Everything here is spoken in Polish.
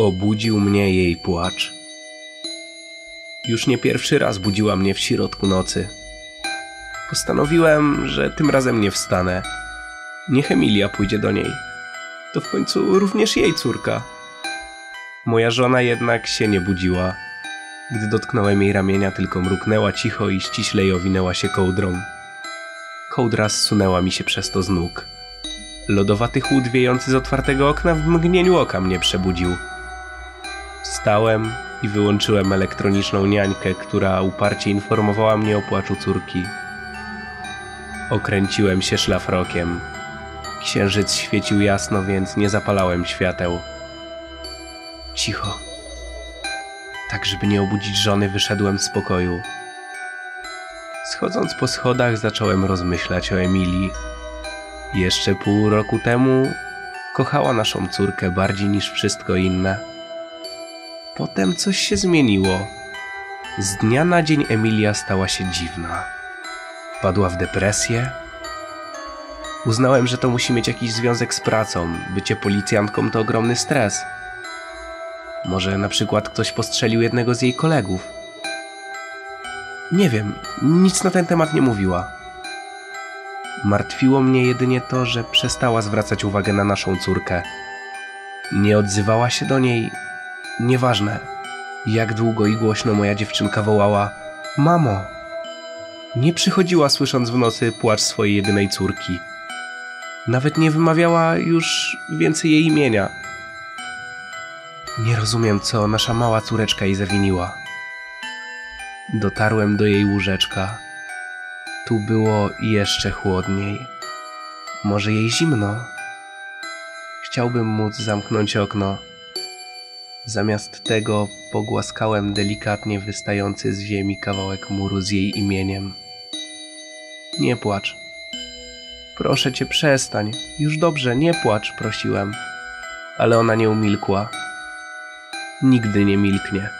Obudził mnie jej płacz. Już nie pierwszy raz budziła mnie w środku nocy. Postanowiłem, że tym razem nie wstanę. Niech Emilia pójdzie do niej. To w końcu również jej córka. Moja żona jednak się nie budziła. Gdy dotknąłem jej ramienia, tylko mruknęła cicho i ściślej owinęła się kołdrą. Kołdra zsunęła mi się przez to z nóg. Lodowaty chłód wiejący z otwartego okna w mgnieniu oka mnie przebudził. Wstałem i wyłączyłem elektroniczną niańkę, która uparcie informowała mnie o płaczu córki. Okręciłem się szlafrokiem. Księżyc świecił jasno, więc nie zapalałem świateł. Cicho. Tak, żeby nie obudzić żony, wyszedłem z pokoju. Schodząc po schodach, zacząłem rozmyślać o Emilii. Jeszcze pół roku temu kochała naszą córkę bardziej niż wszystko inne. Potem coś się zmieniło. Z dnia na dzień Emilia stała się dziwna. Padła w depresję. Uznałem, że to musi mieć jakiś związek z pracą. Bycie policjantką to ogromny stres. Może na przykład ktoś postrzelił jednego z jej kolegów. Nie wiem, nic na ten temat nie mówiła. Martwiło mnie jedynie to, że przestała zwracać uwagę na naszą córkę. Nie odzywała się do niej. Nieważne, jak długo i głośno moja dziewczynka wołała: Mamo! Nie przychodziła słysząc w nocy płacz swojej jedynej córki. Nawet nie wymawiała już więcej jej imienia. Nie rozumiem, co nasza mała córeczka jej zawiniła. Dotarłem do jej łóżeczka. Tu było jeszcze chłodniej. Może jej zimno? Chciałbym móc zamknąć okno. Zamiast tego pogłaskałem delikatnie wystający z ziemi kawałek muru z jej imieniem. Nie płacz. Proszę cię, przestań. Już dobrze, nie płacz, prosiłem. Ale ona nie umilkła. Nigdy nie milknie.